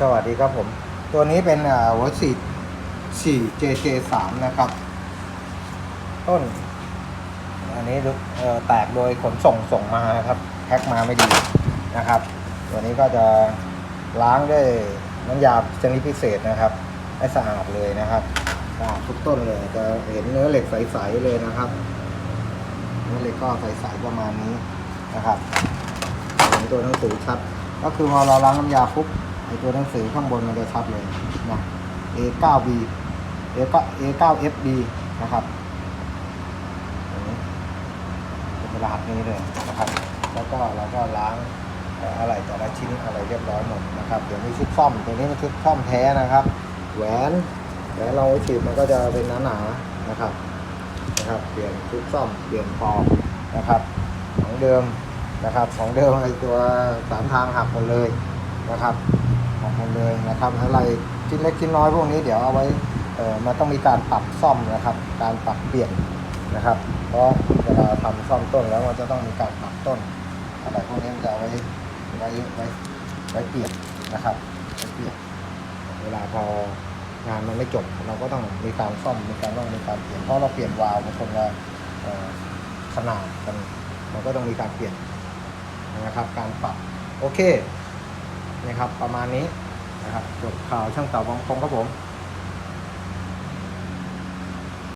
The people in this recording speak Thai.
สวัสดีครับผม ตัวนี้เป็นอ่าหัวฉีดฉี่ JJ3 นะครับ ต้น อันนี้เอ่อแตกโดยขนส่งส่งมาครับแพ็คมาไม่ดีนะครับ ตัวนี้ก็จะล้างด้วยน้ำยาชนิดพิเศษนะครับ ให้สะอาดเลยนะครับสะอาดทุกต้นเลย จะเห็นเนื้อเหล็กใสๆเลยนะครับเนื้อเหล็กก็ใสๆประมาณนี้นะครับเห็นตัวหนังสือชัด ก็คือพอเราล้างน้ำยาปุ๊บ ตัวหนังสือข้างบนมันจะชัดเลยนะ A9B A9 A9FB นะครับเป็นรหัสนี้เลยนะครับ แล้วก็เราก็ล้างอะไรแต่ละชิ้นอะไรเรียบร้อยหมดนะครับ เดี๋ยวมีชุดซ่อม ตัวนี้เป็นชุดซ่อมแท้นะครับ แหวนแหวนเราฉีดมันก็จะเป็นหนาๆนะครับ นะครับ เปลี่ยนชุดซ่อม เปลี่ยนปอกนะครับ ของเดิมนะครับ ของเดิมไอตัวสามทางหักหมดเลย นะครับหักหมดเลยนะครับอะไรชิ้นเล็กชิ้นน้อยพวกนี้เดี๋ยวเอาไว้เออมันต้องมีการปรับซ่อมนะครับ การปรับเปลี่ยนนะครับ เพราะเวลาทำซ่อมต้นแล้วมันจะต้องมีการปรับต้นอะไรพวกนี้จะเอาไว้ไว้ไว้ไว้เปลี่ยนนะครับไว้เปลี่ยนเวลาพองานมันไม่จบเราก็ต้องมีการซ่อมมีการต้องมีการเปลี่ยนเพราะเราเปลี่ยนวาล์วมันคนละเอ่อขนาดกันมันก็ต้องมีการเปลี่ยนนะครับ การปรับโอเค นะครับ ประมาณนี้นะครับจบข่าวช่างเต่าของคงครับผม